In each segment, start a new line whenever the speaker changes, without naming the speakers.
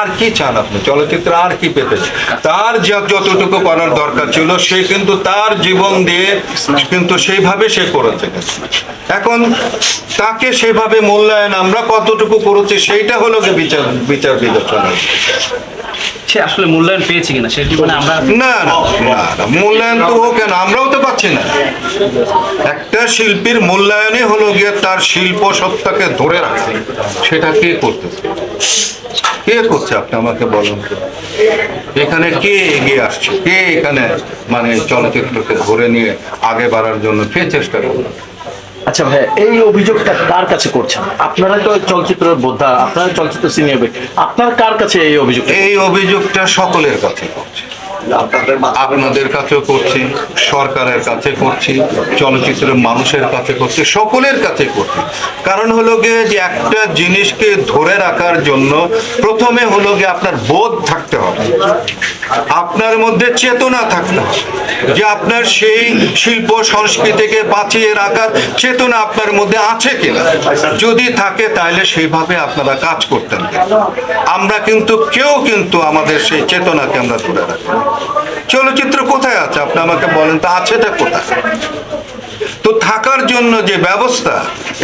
আর কি চান আপনি? চলচ্চিত্র আর কি পেতে তার যতটুকু করার দরকার ছিল, সে কিন্তু তার জীবন দিয়ে কিন্তু সেইভাবে সে করেছে। এখন তাকে সেভাবে মূল্যায়ন আমরা কতটুকু করেছি, সেইটা হলো যে বিচার বিচার বিবেচনা।
সে আসলে মূল্যায়ন পেয়েছে কিনা সেটি মানে আমরা
না না মূল্যায়ন তো হোক কেন, আমরাও তো পাচ্ছি না। একটা শিল্পীর মূল্যায়নই হলো গিয়ে তার শিল্প সত্তাকে ধরে রাখছে সেটা কে করতেছে কে করছে আপনি আমাকে বলুন এখানে কে এগিয়ে আসছে? কে এখানে মানে চলচ্চিত্রকে ধরে নিয়ে আগে বাড়ার জন্য কে চেষ্টা করবে
আচ্ছা ভাই এই অভিযোগটা কার কাছে করছেন? আপনারা তো চলচ্চিত্র বোদ্ধা আপনারা চলচ্চিত্র সিনিয়র আপনার কার কাছে এই অভিযোগ
এই অভিযোগটা সকলের কাছে করছে। আপনাদের কাছেও করছি সরকারের কাছে করছি চলচ্চিত্রের মানুষের কাছে করছি সকলের কাছে করছি। কারণ হলো গিয়ে যে একটা জিনিসকে ধরে রাখার জন্য প্রথমে হলো গিয়ে আপনার বোধ থাকতে হবে। আপনার মধ্যে চেতনা থাকতে যে আপনার সেই শিল্প সংস্কৃতিকে বাঁচিয়ে রাখার চেতনা আপনার মধ্যে আছে কিনা? যদি থাকে, তাহলে সেইভাবে আপনারা কাজ করতেন। আমরা কিন্তু, কেউ কিন্তু আমাদের সেই চেতনাকে আমরা ধরে রাখি চলচ্চিত্র কোথায় আছে? আপনি আমাকে বলেন, তো আছেটা কোথায়? থাকার জন্য যে ব্যবস্থা,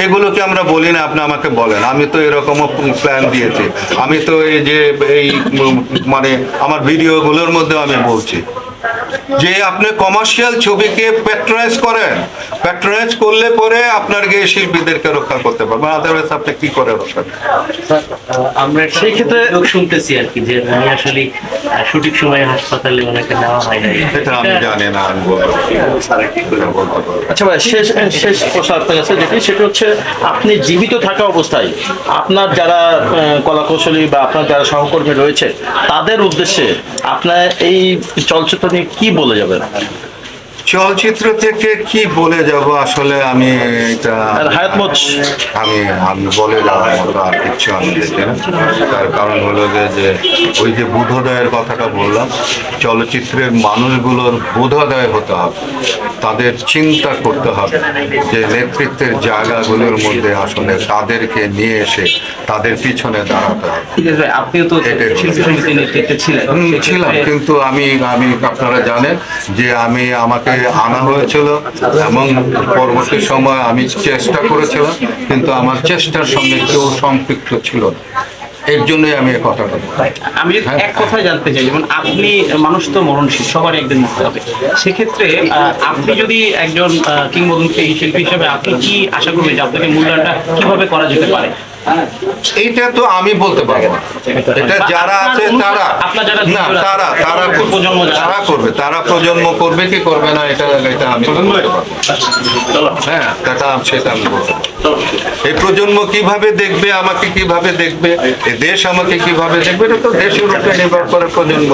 এগুলোকে আমরা বলি না, আপনি আমাকে বলেন। আমি তো এরকমও প্ল্যান দিয়েছি। আমি তো এই যে, এই মানে আমার ভিডিওগুলোর মধ্যে আমি বলছি। যে আপনি কমার্শিয়াল ছবিকে প্যাট্রোনাইজ করেন প্যাট্রোনাইজ করলে পরে আপনার গিয়ে শিল্পীদেরকে রক্ষা করতে পারবেন আদারওয়াইজ আপনি কি করে রক্ষা
আমরা
সেই ক্ষেত্রে-
শুনতেছি আর কি যে উনি আসলে সঠিক সময়ে হাসপাতালে ওনাকে নেওয়া হয়
এটা আমি জানি না আমি না। না।
আচ্ছা ভাই শেষ শেষ প্রশ্ন আপনার কাছে যেটি সেটা হচ্ছে আপনি জীবিত থাকা অবস্থায় আপনার যারা কলাকৌশলী বা আপনার যারা সহকর্মী রয়েছে তাদের উদ্দেশ্যে আপনার এই চলচ্চিত্র নিয়ে কি বলে যাবেন?
চলচ্চিত্র থেকে কি বলে যাব? আসলে আমি এটা আমি আমি বলে যাওয়ার মতো আর কিচ্ছু আমি দেখি না। তার কারণ হলো যে যে ওই যে বোধোদয়ের কথাটা বললাম চলচ্চিত্রের মানুষগুলোর বোধোদয় হতে হবে। তাদের চিন্তা করতে হবে যে নেতৃত্বের জায়গাগুলোর মধ্যে আসলে তাদেরকে নিয়ে এসে তাদের পিছনে দাঁড়াতে হবে।
আপনিও তো
ছিলাম কিন্তু আমি আমি আপনারা জানেন যে আমি আমাকে আনা হয়েছিল এবং পরবর্তী সময় আমি চেষ্টা করেছিলাম কিন্তু আমার চেষ্টার সঙ্গে কেউ সম্পৃক্ত ছিল না। এর জন্যই আমি কথাটা
আমি
হ্যাঁ।
এক কথায় জানতে চাই যেমন আপনি মানুষ তো মরণশীল সবার একদিন মরতে হবে। সেক্ষেত্রে আপনি যদি একজন কিংবদন্তি শিল্পী হিসেবে আপনি কি আশা করবেন যে আপনাকে মূল্যায়নটা কীভাবে করা যেতে পারে?
এইটা তো আমি বলতে পারব না। এটা যারা আছে তারা। না তারা তারা
প্রজন্ম যারা-
তারা করবে তারা প্রজন্ম করবে কি করবে না এটা এটা আমি। হ্যাঁ সেটা সেটা আমি বলতে এই প্রজন্ম কীভাবে দেখবে আমাকে কীভাবে দেখবে এই দেশ আমাকে কীভাবে দেখবে এটা তো দেশের উপরে নির্ভর করে প্রজন্ম